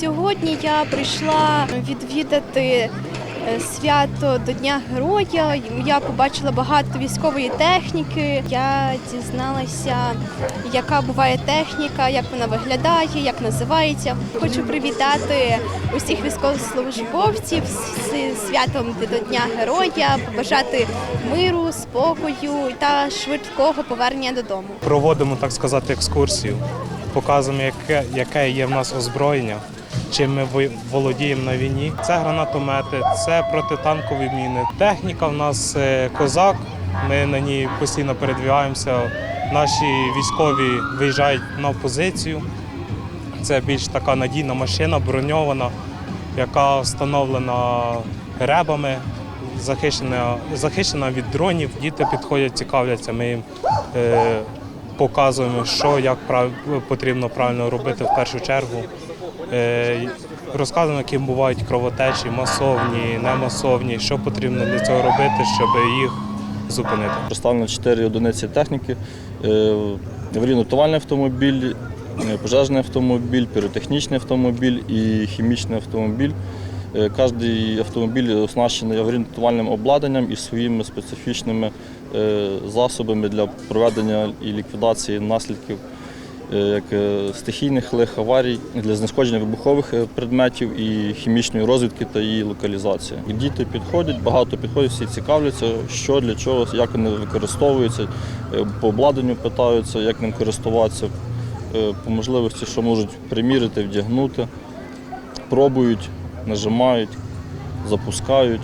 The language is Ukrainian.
Сьогодні я прийшла відвідати е, свято до Дня Героя. Я побачила багато військової техніки. Я дізналася, яка буває техніка, як вона виглядає, як називається. Хочу привітати усіх військовослужбовців з святом до Дня Героя, побажати миру, спокою та швидкого повернення додому. проводимо, так сказати, екскурсію, показуємо, яке, яке є в нас озброєння, чим ми володіємо на війні. Це гранатомети, це протитанкові міни. Техніка в нас е, козак. Ми на ній постійно передвігаємося. Наші військові виїжджають на позицію. Це більш така надійна машина, броньована, яка встановлена ребами, захищена, захищена від дронів. Діти підходять, цікавляться. Ми їм е, показуємо, що як прав, потрібно правильно робити в першу чергу. Е, розказуємо, які бувають кровотечі, масовні, немасовні, що потрібно для цього робити, щоб їх зупинити. Представлено 4 одиниці техніки, е, аварійно-рятувальний автомобіль, е, пожежний автомобіль, піротехнічний автомобіль і хімічний автомобіль. Кожний автомобіль оснащений аварійно-рятувальним обладнанням і своїми специфічними засобами для проведення і ліквідації наслідків як е, стихійних лих, аварій, для знешкодження вибухових е, предметів і хімічної розвідки та її локалізації. Діти підходять, багато підходять, всі цікавляться, що для чого, як вони використовуються, е, по обладнанню питаються, як ним користуватися, е, по можливості, що можуть примірити, вдягнути, пробують, нажимають, запускають.